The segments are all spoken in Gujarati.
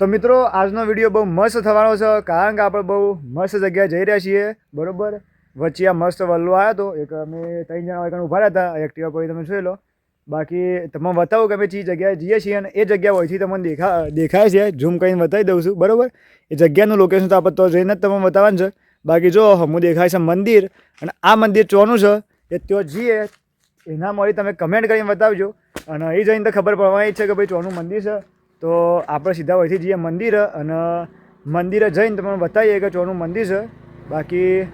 તો મિત્રો, આજનો વીડિયો બહુ મસ્ત થવાનો છે, કારણ કે આપણે બહુ મસ્ત જગ્યાએ જઈ રહ્યા છીએ, બરાબર? વચ્ચે આ મસ્ત વલ્લો આવ્યો હતો, એક અમે ત્રણ જણા વાગ્યા ઊભા રહ્યા હતા એક્ટિવા પર તમે જોઈ લો. બાકી તમે બતાવો કે અમે જે જગ્યાએ જઈએ છીએ અને એ જગ્યા હોયથી તમને દેખા, દેખાય છે, ઝૂમ કરીને બતાવી દઉં છું, બરાબર? એ જગ્યાનું લોકેશન તો આપણે તો જઈને જ તમને બતાવવાનું છે. બાકી જો હું દેખાય છે મંદિર, અને આ મંદિર ચોનું છે, એ ત્યાં જઈએ, એના મળી તમે કમેન્ટ કરીને બતાવજો, અને એ જઈને તો ખબર પડવાની છે કે ભાઈ ચોનું મંદિર છે. તો આપણે સીધા અહીંથી જઈએ મંદિર અને મંદિરે જઈને તમને બતાવીએ કે ચોનું મંદિર છે. બાકી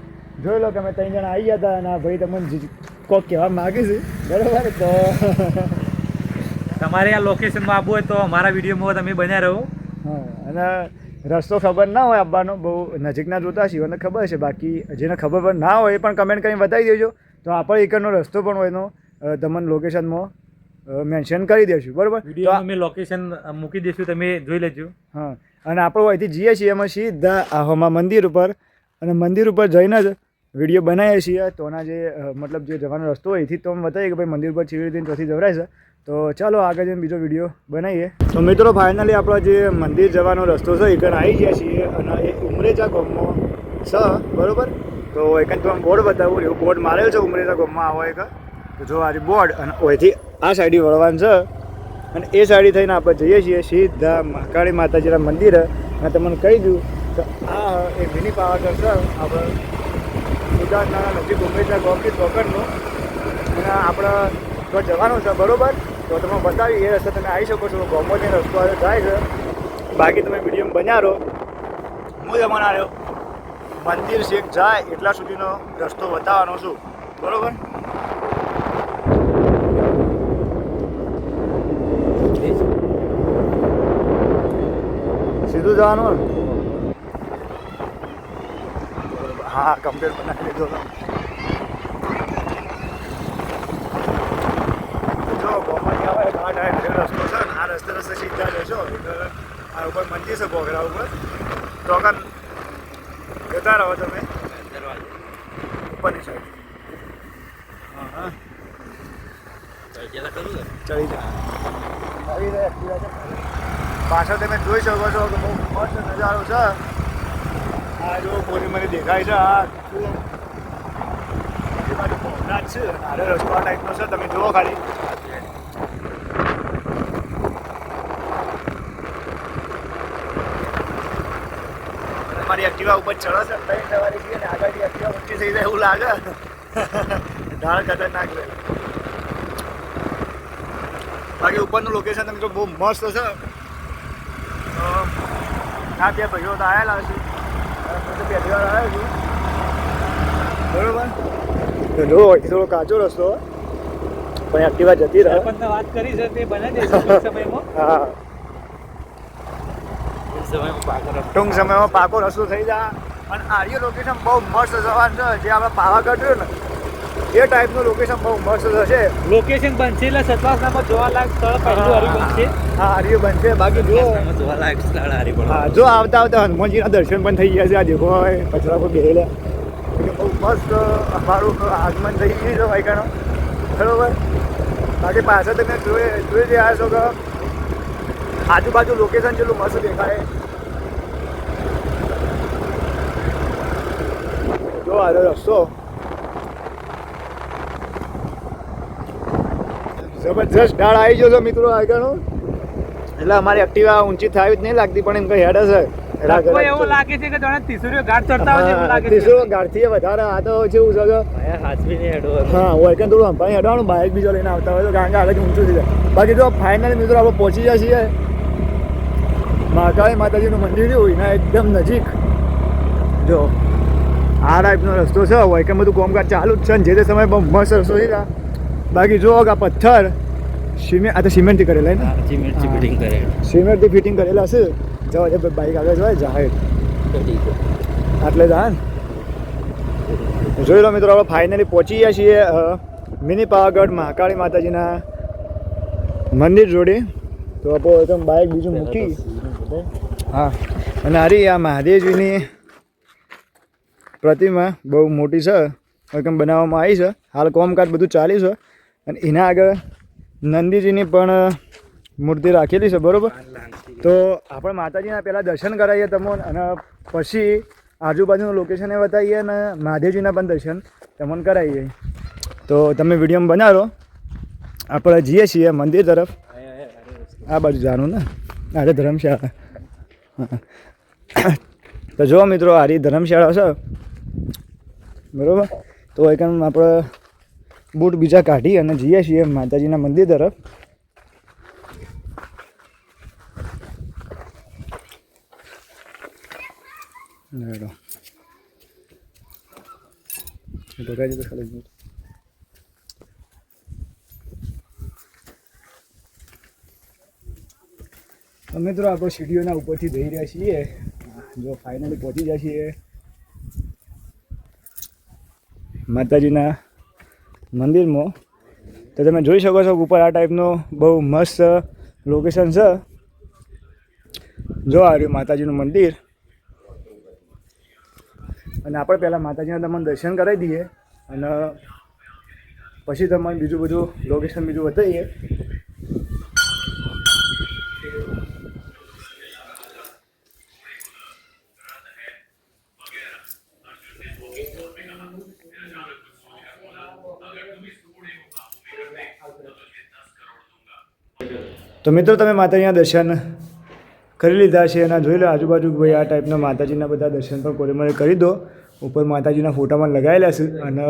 જોઈ લો કે અમે ત્રણ જણા આવી ગયા હતા અને આ ભાઈ તમને કોક કહેવા માગે છે. બરાબર? તો તમારે આ લોકેશનમાં આવવું હોય તો અમારા વિડીયોમાં તમે બન્યા રહો. હા અને રસ્તો ખબર ના હોય આવવાનો બહુ નજીકના જોતા છીએ અને ખબર છે. બાકી જેને ખબર પણ ના હોય એ પણ કમેન્ટ કરીને બતાવી દેજો. તો આપણે એકનો રસ્તો પણ હોય એનો તમને લોકેશનમાં મેન્શન કરી દઈશું બરાબર? તો અમે લોકેશન મૂકી દઈશું તમે જોઈ લેજો. હા અને આપણે અહીંથી જઈએ છીએ એમાં સીધા આહોમાં મંદિર ઉપર. અને મંદિર ઉપર જઈને જ વીડિયો બનાવીએ છીએ. તોના જે મતલબ જે જવાનો રસ્તો હોય એથી તો અમે બતાવીએ કે ભાઈ મંદિર ઉપર ચીવી રીતે ત્યાંથી જવરાય છે. તો ચાલો આગળ જઈને બીજો વીડિયો બનાવીએ. તો મિત્રો ફાઇનલી આપણો જે મંદિર જવાનો રસ્તો છે એકણ આવી ગયા છીએ. અને એ ઉમરેજા ગામમાં છે બરાબર? તો એકન તમે બોર્ડ બતાવું એવું બોર્ડ મારેલ છે ઉમરેજા ગામમાં આવો એક. જો આજે બોર્ડ અને ઓયથી આ સાઈડ વળવાનું છે. અને એ સાઈડ થઈને આપણે જઈએ છીએ સીધા મહાકાળી માતાજીના મંદિરે. અને તમને કહી દઉં તો આ એ મિની પાવાગઢ છે આપણે ગુજરાતના નજીક ઉમેદના ગોમતી ચોકડનું. અને આપણે તો જવાનું છે બરાબર, તો તમે બતાવી એ રસ્તે તમે આવી શકો છો. ગોમોની રસ્તો આવે, જાય છે. બાકી તમે વીડિયો બનાવો હું જમાના આવ્યો મંદિર શેખ જાય એટલા સુધીનો રસ્તો બતાવવાનો છું. બરોબર? સીધું જવાનું? હા કમ્પ્લીટ બનાવી લીધો. જો ગોમાંથી આવે રસ્તો છે ને, આ રસ્તે રસ્તે સીધા જશો. આ ઉપર મંદિર છે બોગરા ઉપર. તો કાન રહો તમે. ઉપરની સાઈડ હા હા ચડી જાય પાછળ તમે જોઈ શકો છો કે બહુ નજારો છે. આ જો પોલી મને દેખાય છે, આ બધી બાજુ છે આડો રસ્તો ટાઈપનો છે, તમે જુઓ ખાલી. મારી એક્ટિવા ઉપર ચડો છે, ત્રણ સવારી છીએ ને આગળથી એક્ટિવા ઊંચી થઈ જાય એવું લાગે. ઢાળ ખતરનાક છે. બાકી ઉપરનું લોકેશન તમે જો બહુ મસ્ત છે. તો ના ત્યાં ભાઈઓ તો આવેલા છે હું વાર આવ્યો છું. બરોબર? તો જો થોડો કાચો રસ્તો પણ એક્ટિવા જતી રહે. વાત કરી છે તે બનાવી છે ટૂંક સમયમાં. હા. ટૂંક સમયમાં પાકો રસ્તો થઈ જાય. અને આર્ય લોકેશન બહુ મસ્ત જવાનું છે જે આપણે પાવાગઢ રહ્યું ને એ ટાઈપનું લોકેશન બહુ મસ્ત થશે. લોકેશન બનશે એટલે સતવાસનામાં જોવાલાયક સ્થળ પહેલું હરી બનશે હા આર્ય બનશે. બાકી જો જોવાલાયક સ્થળ પણ હા જો આવતા આવતા હનુમાનજીના દર્શન પણ થઈ ગયા છે. આ દેખો હવે કચરા પર બેહેલા. બહુ મસ્ત અમારું આગમન થઈ ગયું છે વાયકાનો. બરોબર? બાકી પાછળ તમે જોઈ જોઈ રહ્યા છો કે આજુબાજુ લોકેશન જેટલું મસ્ત દેખાય. જો આ રસ્તો. જબરજસ્ત ઢાળ આવી ગયો છે મિત્રો આગળનો. એટલે અમારી એક્ટિવા ઊંચી થાય જ નહીં લાગતી પણ એમ કઈ હેડે કરે એવો. લાગે છે કે જાણે ત્રીસુરીઓ ઘાટ ચડતા હોય એવું લાગે વધારે આ તો જેવું છે કે? ભાઈ નહીં હેડો હા હોય કે થોડું અંપાણી હેડવાનું બાઇક બીજો લઈને આવતા હોય તો કારણ કે આગળ ઊંચું થઈ જાય. બાકી જો ફાઇનલી મિત્રો આપણે પહોંચી જાય છીએ. મહાકાળી માતાજીનું મંદિર રહ્યું એના એકદમ નજીક. જો આ ટાઈપનો રસ્તો છે હોય કે બધું કોમકાજ ચાલુ જ છે ને જે તે સમયે બહુ મસ્ત રસ્તો છે ત્યાં. બાકી જો કે આ પથ્થર સિમેન્ટ આ તો સિમેન્ટથી કરેલા ને? સિમેન્ટથી. ફિટિંગ કરે સિમેન્ટથી ફિટિંગ કરેલા છે જવા દે બાઈક આગળ જવાય જાહેર આટલે જા જોઈ લો મિત્રો આપણે ફાઇનલી પહોંચી ગયા છીએ મિની પાવાગઢ મહાકાળી માતાજીના મંદિર જોડે. તો આપણે એકદમ બાઇક બીજું મૂકી. હા. અને હારી આ મહાદેવજીની પ્રતિમા બહુ મોટી છે. એકદમ બનાવવામાં આવી છે. હાલ કોમકાજ બધું ચાલ્યું છે. અને એના આગળ નંદીજીની પણ મૂર્તિ રાખેલી છે, બરાબર? તો આપણે માતાજીના પહેલાં દર્શન કરાવીએ તમને અને પછી આજુબાજુનું લોકેશન એ બતાવીએ અને મહાદેવજીના પણ દર્શન તમને કરાવીએ. તો તમે વીડિયો બનાવો. આપણે જઈએ છીએ મંદિર તરફ. આ બાજુ જવાનું ને? આજે ધર્મશાળા. તો જો મિત્રો આરી ધર્મશાળા છે. બરાબર? તો એક આપણે બૂટ બીજા કાઢી અને જઈએ છીએ માતાજીના મંદિર તરફ. બૂટ. તો આપણે સીડીઓના ઉપરથી જઈ રહ્યા છીએ. જો ફાઇનલી પહોંચી જાય છીએ. માતાજીના મંદિરમાં. તો તમે જોઈ શકો છો ઉપર આ ટાઈપનો બહુ મસ્ત લોકેશન છે. જો આ રહ્યું માતાજીનું મંદિર. અને આપણે પહેલાં માતાજીના તમને દર્શન કરાવી દઈએ. અને પછી તમને બીજું બધું લોકેશન બીજું બતાવીએ. તો મિત્રો, તમે માતાજીના દર્શન કરી લીધા છે અને જોઈ લો આજુબાજુ ભાઈ આ ટાઈપના માતાજીના બધા દર્શન પણ કોરેમરે કરી દો. ઉપર માતાજીના ફોટામાં લગાવેલા છે અને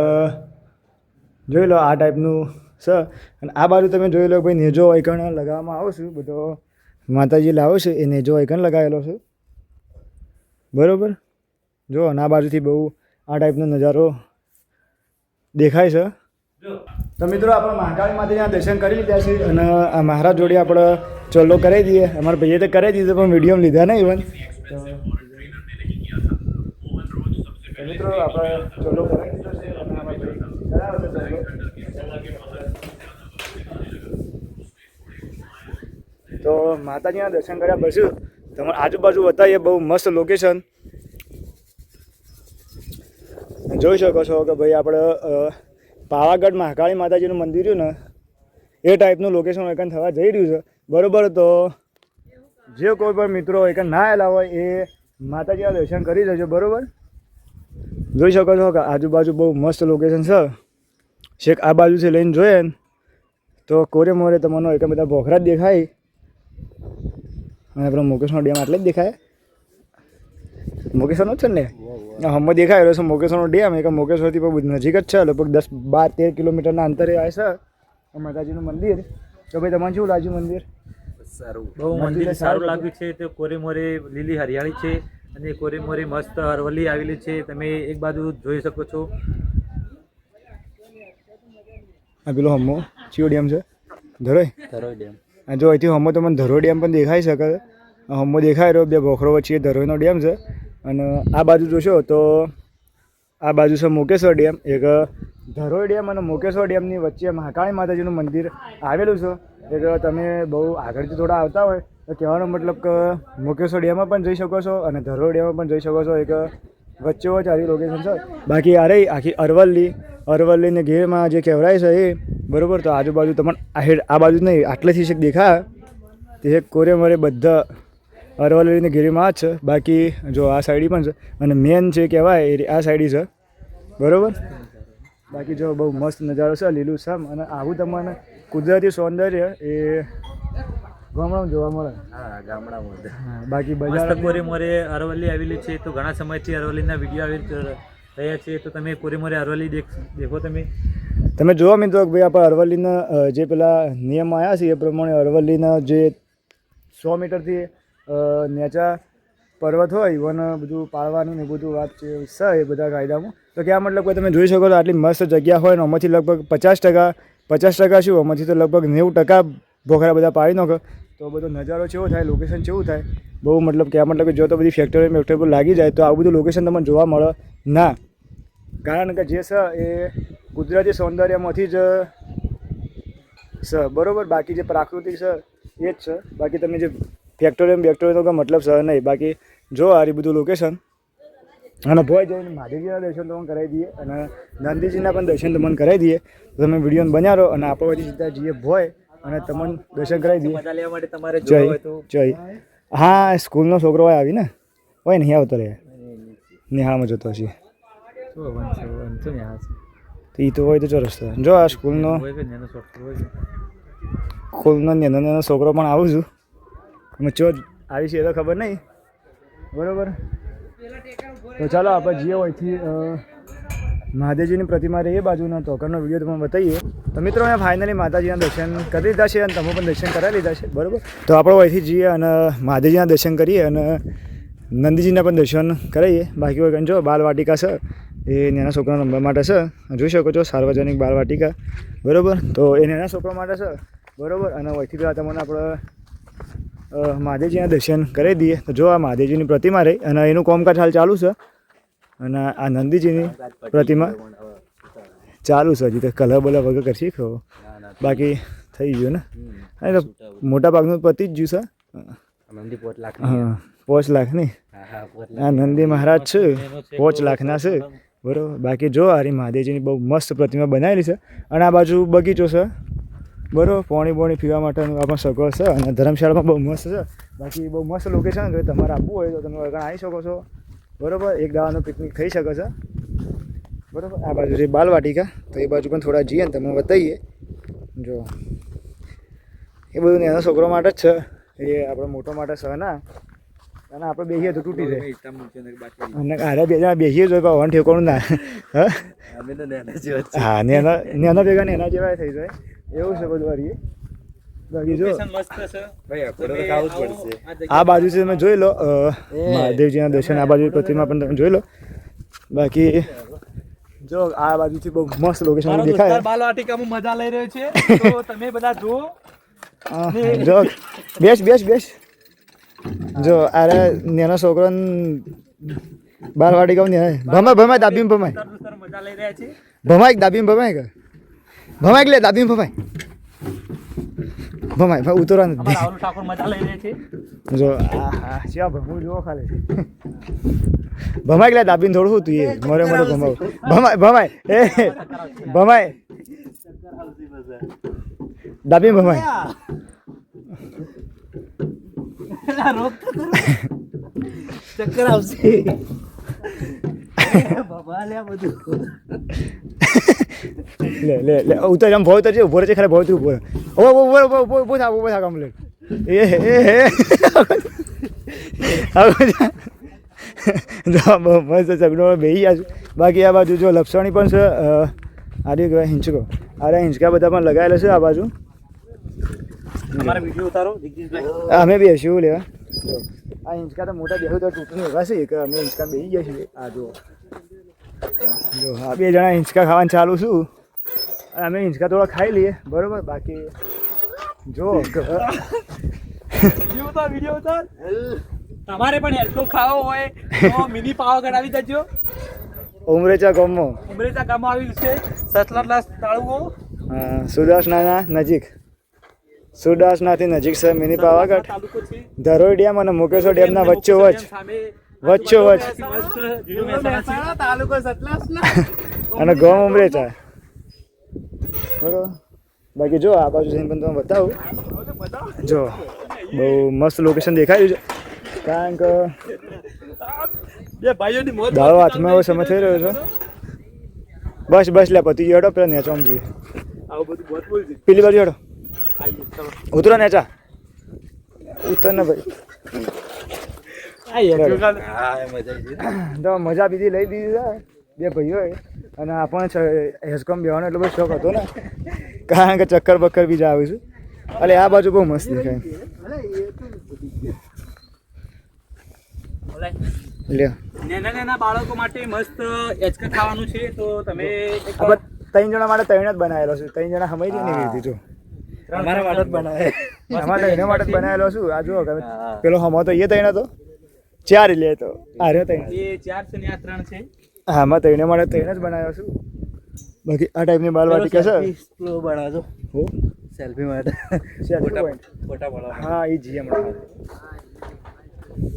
જોઈ લો આ ટાઈપનું છે અને આ બાજુ તમે જોઈ લો ભાઈ નેજો આઇકન લગાવવામાં આવશે બધો માતાજી લાવો છે, એ નેજો આઇકન લગાવેલો છે. બરાબર? જો અને આ બાજુથી બહુ આ ટાઈપનો નજારો દેખાય છે. તો મિત્રો, આપણે મહાકાળી ત્યાં દર્શન કરી લીધા છે અને આ મહારાજ જોડે આપણે ચોલ્લો કરાવી દઈએ. અમારા ભાઈએ તો કરાવી દીધો, પણ વીડિયો લીધા નહીં ઇવન તો મિત્રો, આપણે ચોલ્લો. તો માતાજીના દર્શન કર્યા પછી તમારે આજુબાજુ બતાવીએ બહુ મસ્ત લોકેશન જોઈ શકો છો કે ભાઈ આપણે પાવાગઢ મહાકાળી માતાજીનું મંદિર રહ્યું ને, એ ટાઈપનું લોકેશન એકન થવા જઈ રહ્યું છે. બરોબર, તો જે કોઈ પણ મિત્રો એકન ના આવેલા હોય, એ માતાજીના દર્શન કરી લેજો, બરોબર? જોઈ શકો છો કે આજુબાજુ બહુ મસ્ત લોકેશન છે. છેક આ બાજુથી લઈને જોઈએ ને, તો કોરે મોરે તમને એક બધા ભોખરા જ દેખાય. અને આપણો મુકેશનો ડેમ આટલે જ દેખાય. મુકેશનો જ છે ને? હમ દેખાય રહ્યો છે મોકેશ્વરનો ડેમ. એક મોકેશ્વરથી બહુ નજીક જ છે. લગભગ દસ બાર તેર કિલોમીટરના અંતરે આવે છે. માતાજીનું મંદિર. તો ભાઈ તમને શું લાગ્યું મંદિર? સારું. બહુ મંદિર સારું લાગ્યું છે. તે કોરેમોરે લીલી હરિયાળી છે અને કોરેમોરે મસ્ત અરવલ્લી આવેલી છે. તમે એક બાજુ જોઈ શકો છો. આ પેલો હમો ચિયો ડેમ છે? ધરોઈ? ધરોઈ ડેમ. આ જો અહીંથી હમો તમને ધરોઈ ડેમ પણ દેખાઈ શકે હમો દેખાય રહ્યો બે ભોખરો વચ્ચે ધરોઈનો ડેમ છે. અને આ બાજુ જોશો તો આ બાજુ છે મુકેશ્વર ડેમ. એક ધરોઈ ડેમ અને મુકેશ્વર ડેમની વચ્ચે મહાકાળી માતાજીનું મંદિર આવેલું છે. એક તમે બહુ આગળથી થોડા આવતા હોય તો કહેવાનો મતલબ કે મુકેશ્વર ડેમમાં પણ જઈ શકો છો અને ધરોઈ ડેમમાં પણ જઈ શકો છો. એક વચ્ચે વચ્ચે આરી લોકેશન છે. બાકી આ રહી આખી અરવલ્લી, અરવલ્લીને ઘેરમાં જે કહેવરાય છે એ, બરાબર? તો આજુબાજુ તમને આ બાજુ નહીં, આટલેથી છેક દેખા તે કોરે મરે બધા અરવલ્લીને ઘેરીમાં જ છે. બાકી જો આ સાઈડ પણ છે. અને મેન જે કહેવાય એ આ સાઈડ છે. બરાબર? બાકી જો બહુ મસ્ત નજારો છે લીલું સામ અને આવું તમને કુદરતી સૌંદર્ય એ ગામડામાં જોવા મળે. હા ગામડામાં બાકી બજાર કોરે મોરે અરવલ્લી આવેલી છે. તો ઘણા સમયથી અરવલ્લીના વીડિયો આવી રહ્યા છે. તો તમે કોરે મોરે અરવલ્લી દેખ દેખો તમે. તમે જોવા મિત્રો કે ભાઈ આપણે અરવલ્લીના જે પેલા નિયમ આવ્યા છે એ પ્રમાણે અરવલ્લીના જે સો મીટરથી નેચા પર્વત હોય ઇવન બધું પાળવાની ને બધું વાત છે એ બધા કાયદામાં. તો કે આ મતલબ કે તમે જોઈ શકો તો આટલી મસ્ત જગ્યા હોય ને, આમાંથી લગભગ પચાસ ટકા પચાસ ટકા શું, આમાંથી તો લગભગ નેવું ટકા ભોખરા બધા પાડી નાખો. તો બધો નજારો કેવો થાય લોકેશન કેવું થાય, બહુ મતલબ કે આ મતલબ કે જો તો બધી ફેક્ટરી ફેક્ટરી પર લાગી જાય, તો આવું બધું લોકેશન તમને જોવા મળે ના. કારણ કે જે છે એ કુદરતી સૌંદર્યમાંથી જ છે બરાબર? બાકી જે પ્રાકૃતિક છે એ જ છે બાકી તમે જે ફેક્ટરી બેક્ટરીનો કંઈ મતલબ સર નહીં. બાકી જો આ બધું લોકેશન અને ભોય જઈને મહાદેવજીના દર્શન તમને કરાવી દઈએ અને નંદીજીના પણ દર્શન તમને કરાવી દઈએ. તો તમે વીડિયો બનાવો અને આપણે વચ્ચે સીધા જઈએ ભોય અને તમને દર્શન કરાવી દઈએ. જય જય. હા સ્કૂલનો છોકરો હોય આવીને. હોય નહીં આવતો રહે. નિહાળમાં જતો હશે. તો એ તો હોય તો ચોરસ જો આ સ્કૂલનો સ્કૂલનો નેનો નાનો છોકરો પણ આવું છું. અમે ચો આવી છે એ તો ખબર નહીં. બરાબર? તો ચાલો, આપણે જઈએ અહીંથી મહાદેવજીની પ્રતિમા રહી એ બાજુના. ટોકરનો વીડિયો તમને બતાવીએ. તો મિત્રો મેં ફાઇનલી માતાજીના દર્શન કરી લીધા છે અને તમે પણ દર્શન કરાવી લીધા છે. બરાબર? તો આપણે અહીંથી જઈએ અને મહાદેવજીના દર્શન કરીએ અને નંદીજીના પણ દર્શન કરાવીએ. બાકી હોય જો, બાલવાટિકા છે, એ નાના છોકરાના નંબર માટે છે. જોઈ શકો છો, સાર્વજનિક બાલવાટિકા. બરાબર? તો એ નાના છોકરા માટે છે. બરાબર? અને અહીંથી પહેલાં તમને આપણે મહાદેવજીના દર્શન કરી દઈએ. તો જો આ મહાદેવજીની પ્રતિમા રહી અને એનું કામકાજ હાલ ચાલુ છે. અને આ નંદીજીની પ્રતિમા ચાલુ છે હજી તો કલર બલર વગર કરશી ખો બાકી થઈ ગયું ને? હા, એ તો મોટા ભાગનું પતી જ ગયું છે. પાંચ લાખ નહીં. આ નંદી મહારાજ છે. પાંચ લાખના છે. બરોબર. બાકી જો આરી મહાદેવજીની બહુ મસ્ત પ્રતિમા બનાવેલી છે. અને આ બાજુ બગીચો છે. બરોબર પાણી બોણી પીવા માટેનું આપણે સગવડ છે અને ધર્મશાળામાં બહુ મસ્ત છે. બાકી બહુ મસ્ત લોકેશન છે તમારે આપવું હોય તો તમે આગળ આવી શકો છો. બરોબર એક દાવાનો પિકનિક થઈ શકે છે. બરોબર આ બાજુ છે બાલવાટિકા તો એ બાજુ પણ થોડા જઈએ ને તમને બતાવીએ. જો એ બધું એનો છોકરો માટે જ છે. એ આપણે મોટો માટે છે ના. અને આપણે બેસીએ તો તૂટી જાય. અને આરે બે જણા બેસીએ જોઈએ પણ વન ઠેકોણું ના. હા? હા ભેગા નેના એના નેના જેવા થઈ જાય. એવું છે બધું જો આ બાજુ છે તમે જોઈ લો મહાદેવજીના દર્શન આ બાજુ પ્રતિમા પણ તમે જોઈ લો. બાકી જો આ બાજુથી બહુ મસ્ત લોકેશન દેખાય. બાલવાટિકામાં મજા લઈ રહ્યો છે. તો તમે બધા જુઓ. જો બેસ બેસ બેસ. જો અરે નેનો છોકરો બાર વાડી ને ભમાય ભમાય દાબીમ ભમાય. ભમાય દાબીમ ભમાય કે? ભમાય લે દાબીમ ભમાય ભમાય ભાઈ ઉતરવા નથી રાહુલ ઠાકોર મજા લઈ રહી છે. જો આ હા શ્યા ભમું જો ખાલી. ભમાય લે દાબીન થોડું તું એ? મોરે મોરે ભમાવ. ભમાય ભમાય એ ભમાય દાબી ભમાય ચક્કર આવશે. લે લે લે ઉતર આમ ભોય ઉતરજે ઊભો રહેજે ખાલી ભોય તું ઊભો. ઊભો ઊભો ઊભો ઊભો ઊભો થા ઊભો થા કમ્પ્લીટ એ એ બહુ મસ્ત સગડો બેસી છે. બાકી આ બાજુ જો લપસણી પણ છે અ, કહેવાય હિંચકો. અરે હિંચકા બધા પણ લગાવેલા છે આ બાજુ. અમે બી ઉતારો અમે લેવા. આ હિંચકા તો મોટા બેહું તો તૂટની એવા છે કે અમે હિંચકા બેસી ગયા છીએ. આ જો. જો આ બે જણા હિંચકા ખાવાનું ચાલુ છું. અમે હિંચકા થોડા ખાઈ લઈએ. બરોબર? બાકી જો તમારે પણ હેરકો ખાવો હોય. તો મિની પાવાગઢ આવી જજો ઉમરેચા ગામો ઉમરેચા ગામમાં આવેલું છે. સતલાટલા તાળુઓ. સુદાસનાના નજીક. સુદાસનાથી નજીક છે મિની પાવાગઢ. ધરોઈ ડેમ અને મુકેશ્વર ડેમના વચ્ચે વચ્ચ. સામે વચ્ચો સતલાસના. અને ગામ ઉમરેચા. બરોબર. બાકી જો આ બાજુ જઈને પણ તમને બતાવું. જો બહુ મસ્ત લોકેશન દેખાયું છે. કારણ કે દાડો હાથમાં એવો સમય થઈ રહ્યો છે. બસ બસ લે પતિ ગયો પેલા નેચો જઈએ. પેલી બાજુ હેડો. ઉતરો નેચા. ઉતર ને ભાઈ. મજા બીજી લઈ દીધી બે ભાઈઓ અને આપણને છે હેસકોમ બેવાનો એટલો બધો શોખ હતો ને. કારણ કે ચક્કર બક્કર બીજા આવ્યું છું. એટલે આ બાજુ બહુ મસ્ત દેખાય. લ્યો. નાના નાના બાળકો માટે મસ્ત એચકા ખાવાનું છે તો તમે આ ત્રણ જણા માટે ત્રણ જ બનાવેલો છું. ત્રણ જણા સમજી નહીં રીતી જો. અમારા માટે જ બનાવે. અમારે એના માટે જ બનાવેલો છું. આ જુઓ પેલો હમો તો એ ત્રણ હતો ચાર લે તો. આ રહ્યો ત્રણ. એ ચાર છે ને આ ત્રણ છે. આમાં ત્રણે મારે ત્રણ જ બનાવ્યો છું. બાકી આ ટાઈપની બાલવાટિકા છે? બનાવજો. હો? સેલ્ફી માટે. ફોટા ફોટા પાડવા હા એ જી હમણાં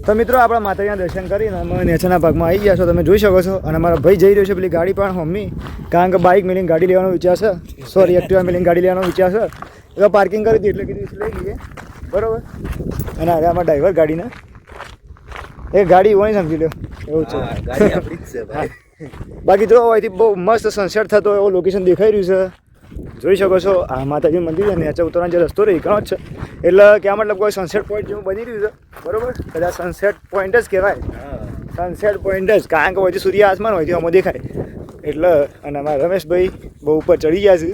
તો મિત્રો આપણા માતાજીના દર્શન કરીને અમે નેચરના ભાગમાં આવી ગયા છો. તમે જોઈ શકો છો. અને મારા ભાઈ જઈ રહ્યો છે પેલી ગાડી પણ મમ્મી. કારણ કે બાઇક મિલિંગ ગાડી લેવાનો વિચાર છે. સોરી એક્ટિવા મિલિંગ ગાડી લેવાનો વિચાર છે. એટલે પાર્કિંગ કરી હતી એટલે કીધું લઈ લઈએ. બરોબર? અને હવે આમાં ડ્રાઈવર ગાડીના. એ ગાડી હોય સમજી લો એવું છે. ગાડી આપણી જ છે ભાઈ. બાકી જો અહીંથી બહુ મસ્ત સનસેટ થતો એવું લોકેશન દેખાઈ રહ્યું છે. જોઈ શકો છો આ માતાજી મંદિર છે નીચે ઉતરવાનો જે રસ્તો રહી ઘણો જ છે. એટલે ક્યાં મતલબ કોઈ સનસેટ પોઈન્ટ જેવું બની રહ્યું છે. બરોબર? કદાચ સનસેટ પોઈન્ટ જ કહેવાય. સનસેટ પોઈન્ટ જ કારણ કે અહીંથી સૂર્ય આસમાન હોય અમો દેખાય. એટલે અને અમારા રમેશભાઈ બહુ ઉપર ચડી ગયા છે.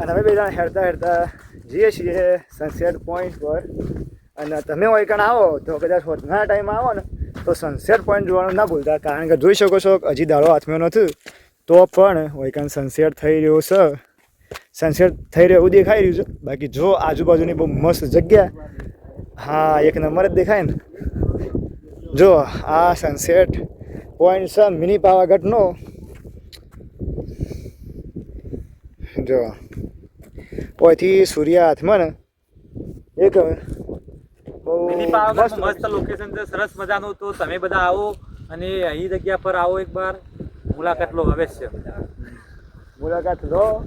અને અમે બે જણા હેરતા હેરતા જઈએ છીએ સનસેટ પોઈન્ટ પર. અને તમે વૈકણ આવો, તો કદાચ હોતના ટાઈમ આવો ને, તો સનસેટ પોઈન્ટ જોવાનું ના ભૂલતા. કારણ કે જોઈ શકો છો, હજી દાડો હાથમાં નથી. તો પણ વૈકણ સનસેટ થઈ રહ્યો છે. સનસેટ થઈ રહ્યો એવું દેખાઈ રહ્યું છે. બાકી જો આજુબાજુની બહુ મસ્ત જગ્યા, હા, એક નંબર જ દેખાય ને. જો, આ સનસેટ પોઈન્ટ છે મિની પાવાગઢનો. જો, ઓયથી સૂર્ય હાથમાં ને, એક મસ્ત. મસ્ત લોકેશન છે સરસ મજાનું. તો તમે બધા આવો અને અહીં જગ્યા પર આવો એકવાર. મુલાકાત લો અવશ્ય મુલાકાત લો.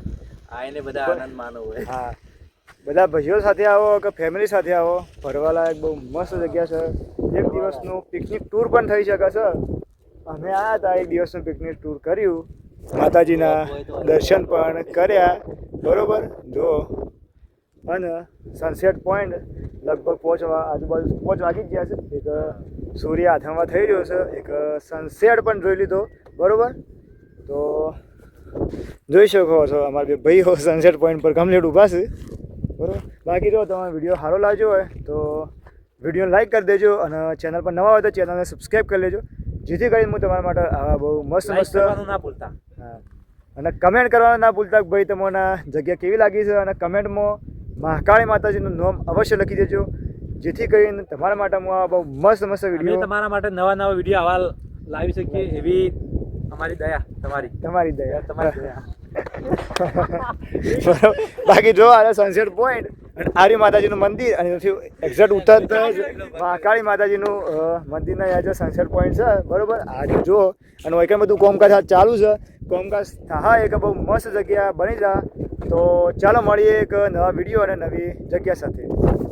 આઈને બધા આનંદ માનો હોય. હા. બધા ભાઈઓ સાથે આવો કે ફેમિલી સાથે આવો? ફરવાલાયક બહુ મસ્ત જગ્યા છે. એક દિવસનું પિકનિક ટૂર પણ થઈ શકે છે. અમે આવ્યા હતા એક દિવસનું પિકનિક ટૂર કર્યું. માતાજીના દર્શન પણ કર્યા. બરોબર? જો અને સનસેટ પોઈન્ટ લગભગ પહોંચવા આજુબાજુ પાંચ વાગી ગયા છે. એક સૂર્ય આથમવા થઈ રહ્યો છે. એક સનસેટ પણ જોઈ લીધો. બરાબર? તો જોઈ શકો છો અમારા બે ભાઈઓ સનસેટ પોઈન્ટ પર કમ્પ્લીટ ઊભા છે. બરાબર? બાકી જો તમારો વીડિયો સારો લાગ્યો હોય તો વીડિયો લાઈક કરી દેજો અને ચેનલ પર નવા હોય તો ચેનલને સબસ્ક્રાઈબ કરી લેજો. જેથી કરીને હું તમારા માટે આવા બહુ મસ્ત મસ્ત ના ભૂલતા. હા. અને કમેન્ટ કરવાનું ના ભૂલતા ભાઈ તમને જગ્યા કેવી લાગી છે? અને કમેન્ટમાં મહાકાળી માતાજીનું નામ અવશ્ય લખી દેજો. જેથી કરીને તમારા માટે હું આ બહુ મસ્ત મસ્ત વીડિયો તમારા માટે નવા નવા વીડિયો આવા લાવી શકીએ એવી અમારી દયા તમારી. તમારી દયા. તમારી દયા. બાકી જો આ સનસેટ પોઈન્ટ અને આર્ય માતાજીનું મંદિર અને એનાથી એક્ઝેક્ટ ઉતરતા જ મહાકાળી માતાજીનું મંદિરના યાદ સનસેટ પોઈન્ટ છે બરોબર? આર્ય જો અને વૈકન બધું કોમકાજ ચાલુ છે. કોમકાજ થાય એક બહુ મસ્ત જગ્યા બની જા. તો ચાલો મળીએ એક નવા વીડિયો અને નવી જગ્યા સાથે.